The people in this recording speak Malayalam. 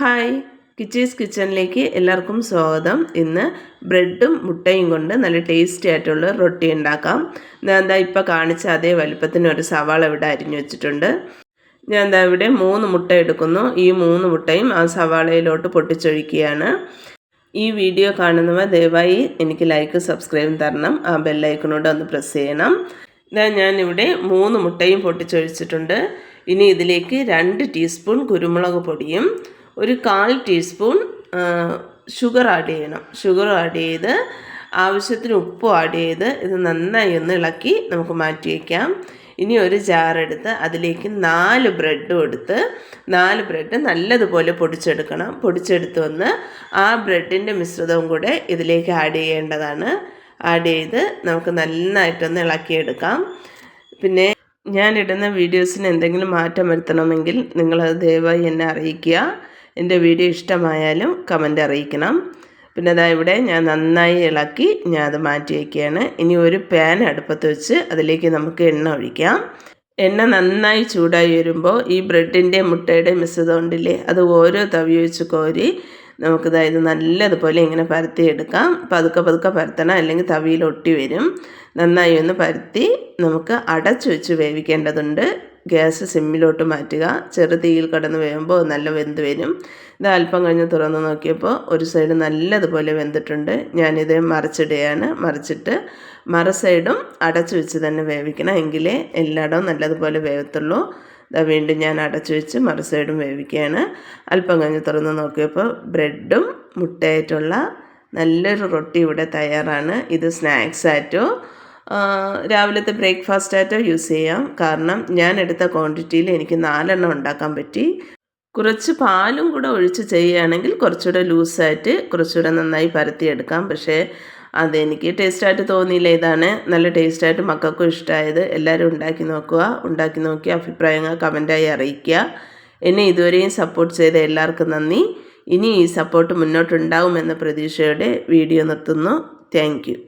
ഹായ്. കിച്ചീസ് കിച്ചണിലേക്ക് എല്ലാവർക്കും സ്വാഗതം. ഇന്ന് ബ്രെഡും മുട്ടയും കൊണ്ട് നല്ല ടേസ്റ്റി ആയിട്ടുള്ള റൊട്ടി ഉണ്ടാക്കാം. ഞാൻ എന്താ ഇപ്പോൾ കാണിച്ച അതേ വലുപ്പത്തിന് ഒരു സവാള ഇവിടെ അരിഞ്ഞു വെച്ചിട്ടുണ്ട്. ഞാൻ എന്താ ഇവിടെ മൂന്ന് മുട്ട എടുക്കുന്നു. ഈ മൂന്ന് മുട്ടയും ആ സവാളയിലോട്ട് പൊട്ടിച്ചൊഴിക്കുകയാണ്. ഈ വീഡിയോ കാണുന്നവർ ദയവായി എനിക്ക് ലൈക്ക് സബ്സ്ക്രൈബും തരണം. ആ ബെല്ലൈക്കണോട് ഒന്ന് പ്രസ് ചെയ്യണം. ഇതാ ഞാനിവിടെ മൂന്ന് മുട്ടയും പൊട്ടിച്ചൊഴിച്ചിട്ടുണ്ട്. ഇനി ഇതിലേക്ക് രണ്ട് ടീസ്പൂൺ കുരുമുളക് പൊടിയും ഒരു കാൽ ടീസ്പൂൺ ഷുഗർ ആഡ് ചെയ്യണം. ഷുഗർ ആഡ് ചെയ്ത് ആവശ്യത്തിന് ഉപ്പും ആഡ് ചെയ്ത് ഇത് നന്നായി ഒന്ന് ഇളക്കി നമുക്ക് മാറ്റി വയ്ക്കാം ഇനി ഒരു ജാറെടുത്ത് അതിലേക്ക് നാല് ബ്രെഡും എടുത്ത് നാല് ബ്രെഡ് നല്ലതുപോലെ പൊടിച്ചെടുക്കണം. പൊടിച്ചെടുത്ത് വന്ന് ആ ബ്രെഡിന്റെ മിശ്രിതവും കൂടെ ഇതിലേക്ക് ആഡ് ചെയ്യേണ്ടതാണ്. ആഡ് ചെയ്ത് നമുക്ക് നന്നായിട്ടൊന്ന് ഇളക്കിയെടുക്കാം. പിന്നെ ഞാനിടുന്ന വീഡിയോസിന് എന്തെങ്കിലും മാറ്റം വരുത്തണമെങ്കിൽ നിങ്ങളത് ദയവായി എന്നെ അറിയിക്കുക. എന്റെ വീഡിയോ ഇഷ്ടമായാലും കമന്റ് അറിയിക്കണം. പിന്നെ അതാ ഇവിടെ ഞാൻ നന്നായി ഇളക്കി ഞാൻ അത് മാറ്റി വയ്ക്കുകയാണ്. ഇനി ഒരു പാൻ അടുപ്പത്ത് വെച്ച് അതിലേക്ക് നമുക്ക് എണ്ണ ഒഴിക്കാം. എണ്ണ നന്നായി ചൂടായി വരുമ്പോൾ ഈ ബ്രെഡിന്റെ മുട്ടയുടെ മിശ്രിതം ഉണ്ടല്ലേ അത് ഓരോ തവി വെച്ച് കോരി നമുക്കിത് ഇത് നല്ലതുപോലെ ഇങ്ങനെ പരത്തിയെടുക്കാം പതുക്കെ പതുക്കെ പരത്തണം അല്ലെങ്കിൽ തവിയിൽ ഒട്ടി വരും. നന്നായി ഒന്ന് പരത്തി നമുക്ക് അടച്ചു വെച്ച് വേവിക്കേണ്ടതുണ്ട്. ഗ്യാസ് സിമ്മിലോട്ട് മാറ്റുക. ചെറു തീയിൽ കടന്ന് വേകുമ്പോൾ നല്ല വെന്ത് വരും. ഇത് അല്പം കഴിഞ്ഞ് തുറന്ന് നോക്കിയപ്പോൾ ഒരു സൈഡ് നല്ലതുപോലെ വെന്തിട്ടുണ്ട്. ഞാനിത് മറിച്ചിടുകയാണ്. മറിച്ചിട്ട് മറ സൈഡും അടച്ചു വെച്ച് തന്നെ വേവിക്കണം. എങ്കിലേ എല്ലായിടവും നല്ലതുപോലെ വേവത്തുള്ളൂ. ഇതാ വീണ്ടും ഞാൻ അടച്ചു വെച്ച് മറു സൈഡും വേവിക്കുകയാണ്. അല്പം കഴിഞ്ഞ് തുറന്ന് നോക്കിയപ്പോൾ ബ്രെഡും മുട്ടയായിട്ടുള്ള നല്ലൊരു റൊട്ടി ഇവിടെ തയ്യാറാണ്. ഇത് സ്നാക്സ് ആയിട്ടോ രാവിലത്തെ ബ്രേക്ക്ഫാസ്റ്റ് ആയിട്ടോ യൂസ് ചെയ്യാം. കാരണം ഞാൻ എടുത്ത ക്വാണ്ടിറ്റിയിൽ എനിക്ക് നാലെണ്ണം ഉണ്ടാക്കാൻ പറ്റി. കുറച്ച് പാലും കൂടെ ഒഴിച്ച് ചെയ്യുകയാണെങ്കിൽ കുറച്ചുകൂടെ ലൂസായിട്ട് കുറച്ചുകൂടെ നന്നായി പരത്തിയെടുക്കാം. പക്ഷേ അതെനിക്ക് ടേസ്റ്റായിട്ട് തോന്നിയില്ല. ഇതാണ് നല്ല ടേസ്റ്റായിട്ട് മക്കൾക്കും ഇഷ്ടമായത്. എല്ലാവരും ഉണ്ടാക്കി നോക്കുക. ഉണ്ടാക്കി നോക്കി അഭിപ്രായങ്ങൾ കമന്റായി അറിയിക്കുക. എന്നെ ഇതുവരെയും സപ്പോർട്ട് ചെയ്ത എല്ലാവർക്കും നന്ദി. ഇനി ഈ സപ്പോർട്ട് മുന്നോട്ടുണ്ടാകുമെന്ന പ്രതീക്ഷയോടെ വീഡിയോ നിർത്തുന്നു. താങ്ക്